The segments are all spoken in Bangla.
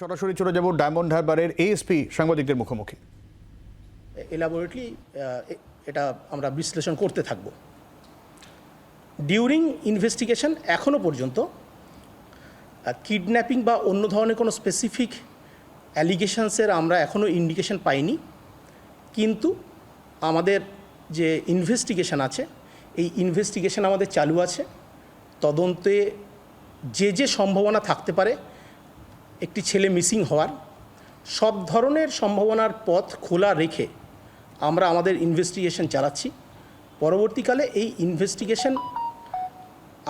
সরাসরি চলে যাব ডায়মন্ড হারবারের এএসপি সাংবাদিকদের মুখোমুখি। এলাবোরেটলি এটা আমরা বিশ্লেষণ করতে থাকব। ডিউরিং ইনভেস্টিগেশন এখনও পর্যন্ত কিডন্যাপিং বা অন্য ধরনের কোনো স্পেসিফিক অ্যালিগেশনসের আমরা এখনও ইন্ডিকেশন পাইনি। কিন্তু আমাদের যে ইনভেস্টিগেশন আছে, এই ইনভেস্টিগেশন আমাদের চালু আছে। তদন্তে যে যে সম্ভাবনা থাকতে পারে একটি ছেলে মিসিং হওয়ার, সব ধরনের সম্ভাবনার পথ খোলা রেখে আমরা আমাদের ইনভেস্টিগেশন চালাচ্ছি। পরবর্তীকালে এই ইনভেস্টিগেশন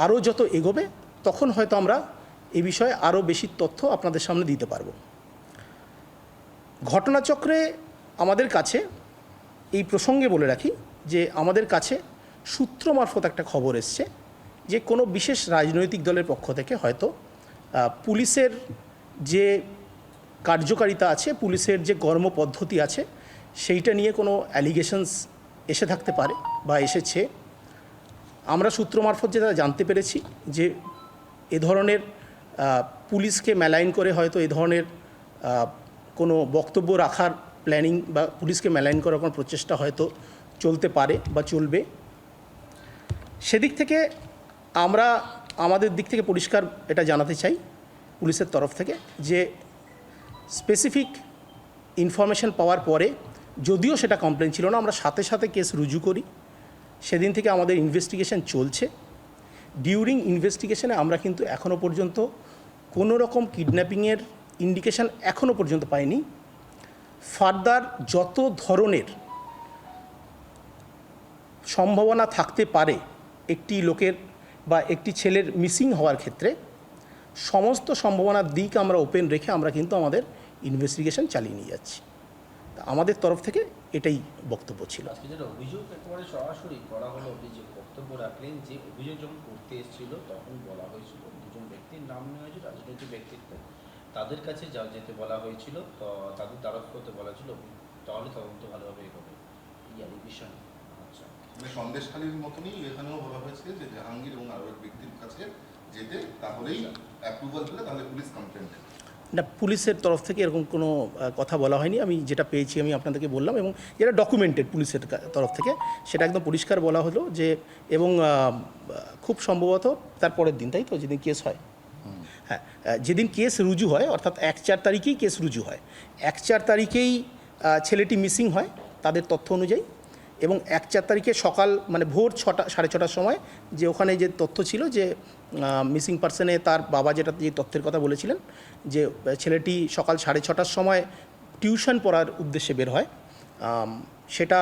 আরও যত এগোবে, তখন হয়তো আমরা এ বিষয়ে আরও বেশি তথ্য আপনাদের সামনে দিতে পারব। ঘটনাচক্রে আমাদের কাছে এই প্রসঙ্গে বলে রাখি যে আমাদের কাছে সূত্র মারফত একটা খবর এসছে যে কোনো বিশেষ রাজনৈতিক দলের পক্ষ থেকে হয়তো পুলিশের যে কার্যকারিতা আছে, পুলিশের যে কর্মপদ্ধতি আছে, সেইটা নিয়ে কোনো অ্যালিগেশনস এসে থাকতে পারে বা এসেছে। আমরা সূত্র মারফত যেটা জানতে পেরেছি যে এ ধরনের পুলিশকে ম্যালাইন করে হয়তো এ ধরনের কোনো বক্তব্য রাখার প্ল্যানিং বা পুলিশকে ম্যালাইন করার কোনো প্রচেষ্টা হয়তো চলতে পারে বা চলবে। সেদিক থেকে আমরা আমাদের দিক থেকে পরিষ্কার এটা জানাতে চাই। পুলিশের তরফ থেকে যে স্পেসিফিক ইনফরমেশন পাওয়ার পরে যদিও সেটা কমপ্লেন ছিল না, আমরা সাথে সাথে কেস রুজু করি। সেদিন থেকে আমাদের ইনভেস্টিগেশন চলছে। ডিউরিং ইনভেস্টিগেশনে আমরা কিন্তু এখনও পর্যন্ত কোনো রকম কিডন্যাপিংয়ের ইন্ডিকেশন এখনও পর্যন্ত পাইনি। ফার্দার যত ধরনের সম্ভাবনা থাকতে পারে একটি লোকের বা একটি ছেলের মিসিং হওয়ার ক্ষেত্রে সমস্ত সম্ভাবনার দিক আমরা ওপেন রেখে আমরা কিন্তু আমাদের ইনভেস্টিগেশন চালিয়ে নিয়ে যাচ্ছি। তা আমাদের তরফ থেকে এটাই বক্তব্য ছিল। আজকে যেটা অভিযোগ একেবারে সরাসরি করা হলো যে বক্তব্য রাখলেন যে অভিযোগ যখন করতে এসেছিল তখন বলা হয়েছিল দুজন ব্যক্তির নাম নেওয়া হয়েছিল রাজনৈতিক ব্যক্তিত্ব। তাদের কাছে যা যেতে বলা হয়েছিল তো তাদের দ্বারস্থ হতে বলা ছিল তাহলে তদন্ত ভালোভাবে এগোবে। এই অ্যালিগেশন আচ্ছা মানে সন্দেশখালীর মতনই এখানেও বলা হয়েছে যে জাহাঙ্গীর এবং আরও এক ব্যক্তির কাছে যেতে, তাহলেই অ্যাপ্রুভাল পেলে তাহলে পুলিশ কমপ্লেন না, পুলিশের তরফ থেকে এরকম কোনো কথা বলা হয়নি। আমি যেটা পেয়েছি, আমি আপনাদেরকে বললাম এবং যেটা ডকুমেন্টেড পুলিশের তরফ থেকে, সেটা একদম পরিষ্কার বলা হলো যে, এবং খুব সম্ভবত তার পরের দিন, তাই তো? যেদিন কেস হয়। হ্যাঁ যেদিন কেস রুজু হয়, অর্থাৎ এক চার তারিখেই কেস রুজু হয়। এক চার তারিখেই ছেলেটি মিসিং হয়, তাদের তথ্য অনুযায়ী। এবং এক চার তারিখে সকাল মানে ভোর ছটা, সাড়ে ছটার সময় যে ওখানে যে তথ্য ছিল যে মিসিং পার্সনে তার বাবা যেটা, যে তথ্যের কথা বলেছিলেন, যে ছেলেটি সকাল সাড়ে ছটার সময় টিউশন পড়ার উদ্দেশ্যে বের হয়। সেটা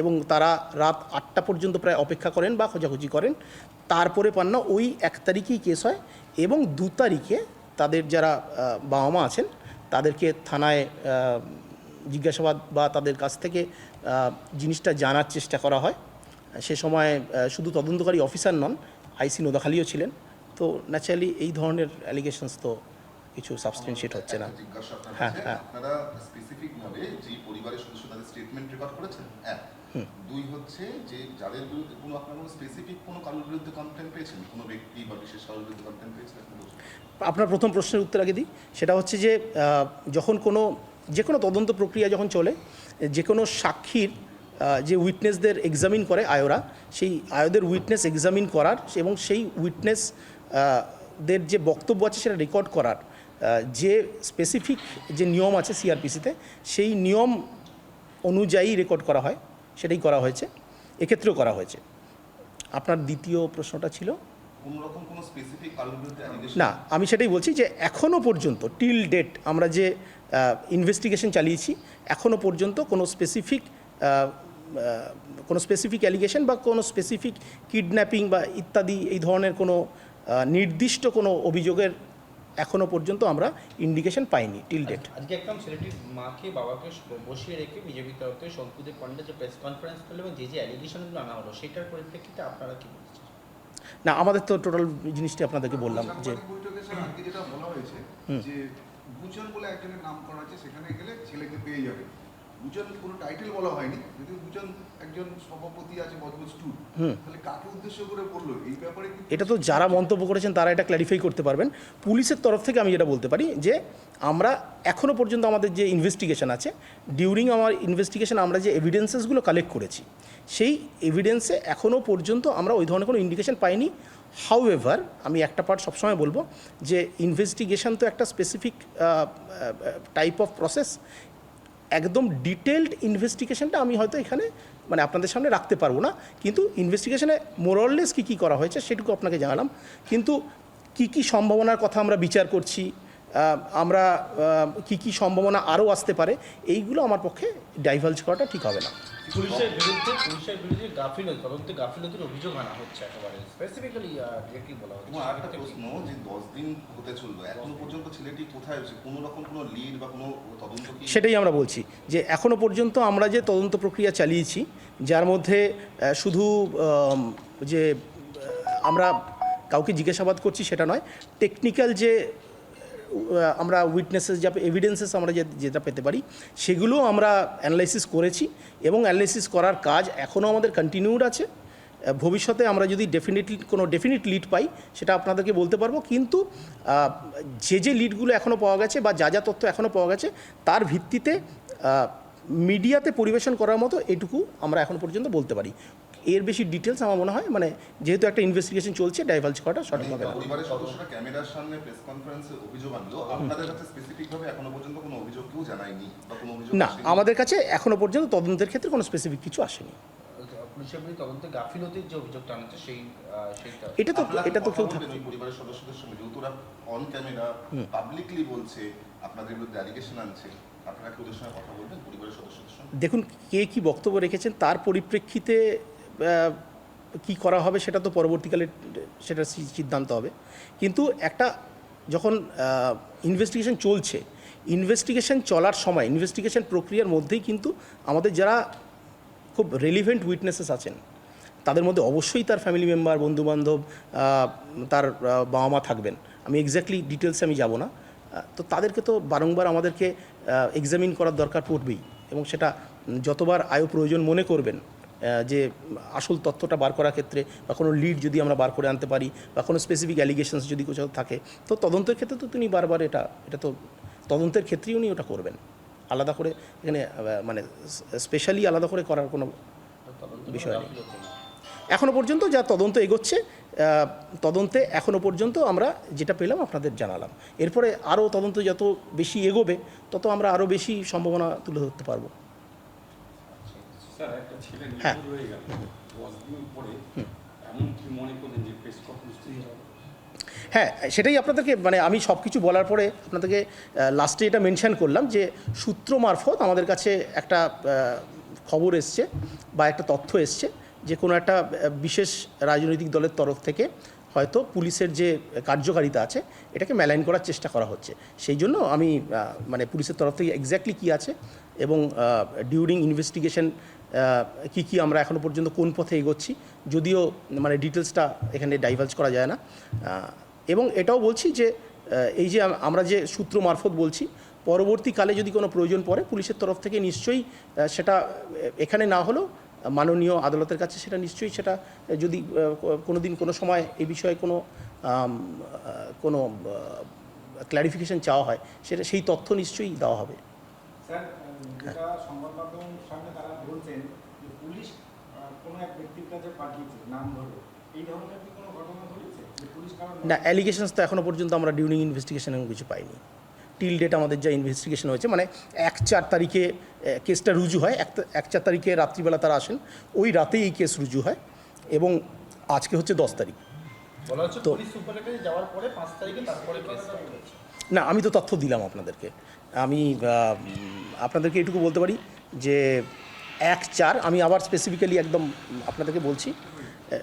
এবং তারা রাত আটটা পর্যন্ত প্রায় অপেক্ষা করেন বা খোঁজাখুঁজি করেন। তারপরে পান না ওই এক তারিখেই কেস হয় এবং দু তারিখে তাদের যারা বাবা মা আছেন, তাদেরকে থানায় জিজ্ঞাসাবাদ বা তাদের কাছ থেকে জিনিসটা জানার চেষ্টা করা হয়। সে সময় শুধু তদন্তকারী অফিসার নন আইসি নোদাখালিও ছিলেন। তো ন্যাচারালি এই ধরনের অ্যালিগেশনস তো কিছু সাবস্টেন্সিয়েট হচ্ছে না। হ্যাঁ, হ্যাঁ। আপনারা স্পেসিফিক যে পরিবারের সদস্য তাদের স্টেটমেন্ট রেকর্ড করেছেন? এক। দুই হচ্ছে যে যাদের বিরুদ্ধে কোনো আপনার কোনো স্পেসিফিক কোনো কারোর বিরুদ্ধে কমপ্লেন পেয়েছেন? কোনো ব্যক্তি বা বিশেষ কারোর বিরুদ্ধে কমপ্লেন পেয়েছেন? আপনার প্রথম প্রশ্নের উত্তর আগে দিই। সেটা হচ্ছে যে যখন কোনো যে কোনো তদন্ত প্রক্রিয়া যখন চলে যে কোনো সাক্ষীর যে উইটনেসদের এক্সামিন করে আয়োরা, সেই আয়োদের উইটনেস এক্সামিন করার এবং সেই উইটনেস দের যে বক্তব্য আছে সেটা রেকর্ড করার যে স্পেসিফিক যে নিয়ম আছে সিআরপিসিতে সেই নিয়ম অনুযায়ী রেকর্ড করা হয়, সেটাই করা হয়েছে, এক্ষেত্রেও করা হয়েছে। আপনার দ্বিতীয় প্রশ্নটা ছিল? কোনো রকম কোনো স্পেসিফিক কারোর বিরুদ্ধে allegation? না আমি সেটাই বলছি যে এখনও পর্যন্ত টিল ডেট আমরা যে ইনভেস্টিগেশন চালিয়েছি এখনও পর্যন্ত কোনো স্পেসিফিক কোনো স্পেসিফিক অ্যালিগেশন বা কোনো স্পেসিফিক কিডন্যাপিং বা ইত্যাদি এই ধরনের কোনো নির্দিষ্ট কোনো অভিযোগের এখনও পর্যন্ত আমরা ইন্ডিকেশন পাইনি টিল ডেট আজকে একদম ছেলেটির মাকে বাবাকে বসিয়ে রেখে বিজেপি তরফ থেকে শঙ্কুদেব পান্ডে যে প্রেস কনফারেন্স করল এবং যে যে অ্যালিগেশনগুলো আনা হলো সেটার পরিপ্রেক্ষিতে আপনারা কি বলছেন না আমাদের তো টোটাল জিনিসটি আপনাদেরকে বললাম যে যেটা বলা হয়েছে যে গুজন বলে একজনের নাম করা আছে সেখানে গেলে ছেলেকে পেয়ে যাবে। দুজন কোনো টাইটেল বলা হয়নি। যদি দুজন একজন সভাপতি আছে টু। হুম। তাহলে কাকে উদ্দেশ্য করে বলল? এই ব্যাপারে এটা তো যারা মন্তব্য করেছেন তারা এটা ক্ল্যারিফাই করতে পারবেন। পুলিশের তরফ থেকে আমি যেটা বলতে পারি যে আমরা এখনও পর্যন্ত আমাদের যে ইনভেস্টিগেশন আছে ডিউরিং আমার ইনভেস্টিগেশন আমরা যে এভিডেন্সেসগুলো কালেক্ট করেছি সেই এভিডেন্সে এখনও পর্যন্ত আমরা ওই ধরনের কোনো ইন্ডিকেশন পাইনি। হাউ এভার আমি একটা পার্ট সবসময় বলব যে ইনভেস্টিগেশন তো একটা স্পেসিফিক টাইপ অফ প্রসেস একদম ডিটেলড ইনভেস্টিগেশনটা আমি হয়তো এখানে মানে আপনাদের সামনে রাখতে পারব না। কিন্তু ইনভেস্টিগেশনে মোরললেস কী কী করা হয়েছে সেটুকু আপনাকে জানালাম। কিন্তু কি কি সম্ভাবনার কথা আমরা বিচার করছি আমরা কি কি সম্ভাবনা আরও আসতে পারে এইগুলো আমার পক্ষে ডাইভালজ করাটা ঠিক হবে না। পুলিশের বিরুদ্ধে পুলিশের বিরুদ্ধে গাফিলতি তদন্তে গাফিলতির অভিযোগ আনা হচ্ছে একেবারে। স্পেসিফিক্যালি ডিরেক্টলি বলা হচ্ছে। এবং আরেকটা প্রশ্ন যে দশ দিন হতে চলল এখনও পর্যন্ত ছেলেটি কোথায় আছে কোনো রকম কোনো লিড বা কোনো তদন্ত সেটাই আমরা বলছি যে এখনও পর্যন্ত আমরা যে তদন্ত প্রক্রিয়া চালিয়েছি যার মধ্যে শুধু যে আমরা কাউকে জিজ্ঞাসাবাদ করছি সেটা নয় টেকনিক্যাল যে আমরা উইটনেসেস যা এভিডেন্সেস আমরা যেটা পেতে পারি, সেগুলো আমরা অ্যানালাইসিস করেছি এবং অ্যানালাইসিস করার কাজ এখনও আমাদের কন্টিনিউড আছে। ভবিষ্যতে আমরা যদি ডেফিনেটলি কোনো ডেফিনিট লিড পাই, সেটা আপনাদেরকে বলতে পারব। কিন্তু যে যে লিডগুলো এখনও পাওয়া গেছে বা যা যা তথ্য এখনও পাওয়া গেছে, তার ভিত্তিতে মিডিয়াতে পরিবেশন করার মতো এটুকু আমরা এখন পর্যন্ত বলতে পারি। এর বেশি ডিটেলস আমার মনে হয় মানে যেহেতু একটা ইনভেস্টিগেশন চলছে ডাইভালজ করাটা সঠিক হবে না। পরিবারের সদস্যরা ক্যামেরার সামনে প্রেস কনফারেন্সে অভিযোগ আনলো। আপনাদের কাছে স্পেসিফিক ভাবে এখনও পর্যন্ত কোনো অভিযোগ কেউ জানায়নি বা কোনো অভিযোগ না আমাদের কাছে এখনও পর্যন্ত তদন্তের ক্ষেত্রে কোনো স্পেসিফিক কিছু আসেনি। পুলিশের তদন্তে গাফিলতির যে অভিযোগটা আনছে সেই সেইটা। এটা তো এটা তো কথা কেউ বলবেন পরিবারের সদস্যদের সঙ্গে যেহেতু ওরা অন ক্যামেরা পাবলিকলি বলছে আপনাদের বিরুদ্ধে অ্যালিগেশন আনছে আপনারা কি ওদের সঙ্গে কথা বলবেন পরিবারের সদস্যদের সঙ্গে? দেখুন কে কি বক্তব্য রেখেছেন তার পরিপ্রেক্ষিতে কি করা হবে সেটা তো পরবর্তীকালে সেটা সিদ্ধান্ত হবে। কিন্তু একটা যখন ইনভেস্টিগেশন চলছে ইনভেস্টিগেশন চলার সময় ইনভেস্টিগেশন প্রক্রিয়ার মধ্যেই কিন্তু আমাদের যারা খুব রেলিভেন্ট উইটনেসেস আছেন, তাদের মধ্যে অবশ্যই তার ফ্যামিলি মেম্বার বন্ধুবান্ধব তার বাবা মা থাকবেন। আমি এক্স্যাক্টলি ডিটেলসে আমি যাব না। তো তাদেরকে তো বারংবার আমাদেরকে এক্সামিন করার দরকার পড়বেই এবং সেটা যতবার আয়ু প্রয়োজন মনে করবেন যে আসল তথ্যটা বার করার ক্ষেত্রে বা কোনো লিড যদি আমরা বার করে আনতে পারি বা কোনো স্পেসিফিক অ্যালিগেশনস যদি কোথাও থাকে, তো তদন্তের ক্ষেত্রে তো তিনি বারবার এটা এটা তো তদন্তের ক্ষেত্রেই উনি ওটা করবেন। আলাদা করে এখানে মানে স্পেশালি আলাদা করে করার কোনো বিষয় নেই। এখনও পর্যন্ত যা তদন্ত এগোচ্ছে তদন্তে এখনও পর্যন্ত আমরা যেটা পেলাম আপনাদের জানালাম। এরপরে আরও তদন্ত যত বেশি এগোবে, তত আমরা আরও বেশি সম্ভাবনা তুলে ধরতে পারব। স্যার একটা ছেলে হ্যাঁ। নিখোঁজ হয়ে গেল। দশ দিন পরে এমন কি মনে করলেন যে প্রেস কনফারেন্স হ্যাঁ সেটাই আপনাদেরকে মানে আমি সব কিছু বলার পরে আপনাদেরকে লাস্টে এটা মেনশন করলাম যে সূত্র মারফত আমাদের কাছে একটা খবর এসছে বা একটা তথ্য এসছে যে কোনো একটা বিশেষ রাজনৈতিক দলের তরফ থেকে হয়তো পুলিশের যে কার্যকারিতা আছে, এটাকে ম্যালাইন করার চেষ্টা করা হচ্ছে। সেই জন্য আমি মানে পুলিশের তরফ থেকে এক্স্যাক্টলি কী আছে এবং ডিউরিং ইনভেস্টিগেশন কী কী আমরা এখনও পর্যন্ত কোন পথে এগোচ্ছি, যদিও মানে ডিটেলসটা এখানে ডাইভার্জ করা যায় না। এবং এটাও বলছি যে এই যে আমরা যে সূত্র মারফত বলছি, পরবর্তীকালে যদি কোনো প্রয়োজন পড়ে, পুলিশের তরফ থেকে নিশ্চয়ই সেটা এখানে না হলেও মাননীয় আদালতের কাছে সেটা নিশ্চয়ই সেটা যদি কোনো দিন কোনো সময় এই বিষয়ে কোনো কোনো ক্ল্যারিফিকেশন চাওয়া হয় সেটা সেই তথ্য নিশ্চয়ই দেওয়া হবে। না অ্যালিগেশনস তো এখনও পর্যন্ত আমরা ডিউরিং ইনভেস্টিগেশন কিছু পাইনি। টিল ডেট আমাদের যা ইনভেস্টিগেশন হয়েছে মানে এক চার তারিখে কেসটা রুজু হয় এক এক চার তারিখে রাত্রিবেলা তারা আসেন ওই রাতেই এই কেস রুজু হয় এবং আজকে হচ্ছে দশ তারিখ। তো- না আমি তো তথ্য দিলাম আপনাদেরকে। আমি আপনাদেরকে এটুকু বলতে পারি যে এক চার আমি আবার স্পেসিফিক্যালি একদম আপনাদেরকে বলছি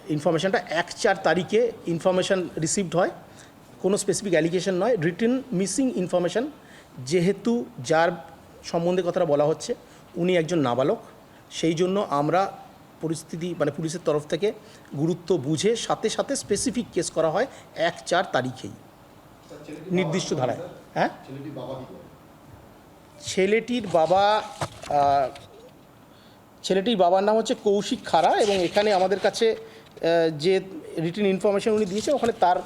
ইনফরমেশানটা এক চার তারিখে ইনফরমেশান রিসিভড হয় কোনো স্পেসিফিক অ্যালিগেশন নয় রিটেন মিসিং ইনফরমেশান যেহেতু যার সম্বন্ধে কথাটা বলা হচ্ছে উনি একজন নাবালক সেই জন্য আমরা পরিস্থিতি মানে পুলিশের তরফ থেকে গুরুত্ব বুঝে সাথে সাথে স্পেসিফিক কেস করা হয় এক চার তারিখেই। নির্দিষ্ট ধারায়। হ্যাঁ? ছেলেটির বাবা ছেলেটির বাবার নাম হচ্ছে কৌশিক খাড়া এবং এখানে আমাদের কাছে যে রিটেন ইনফরমেশন উনি দিয়েছেন, ওখানে তার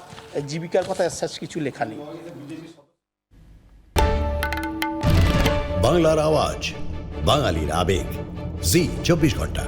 জীবিকার কথা সাজ কিছু লেখা নেই। বাংলার আওয়াজ, বাঙালির আবেগ। জি, চব্বিশ ঘণ্টা।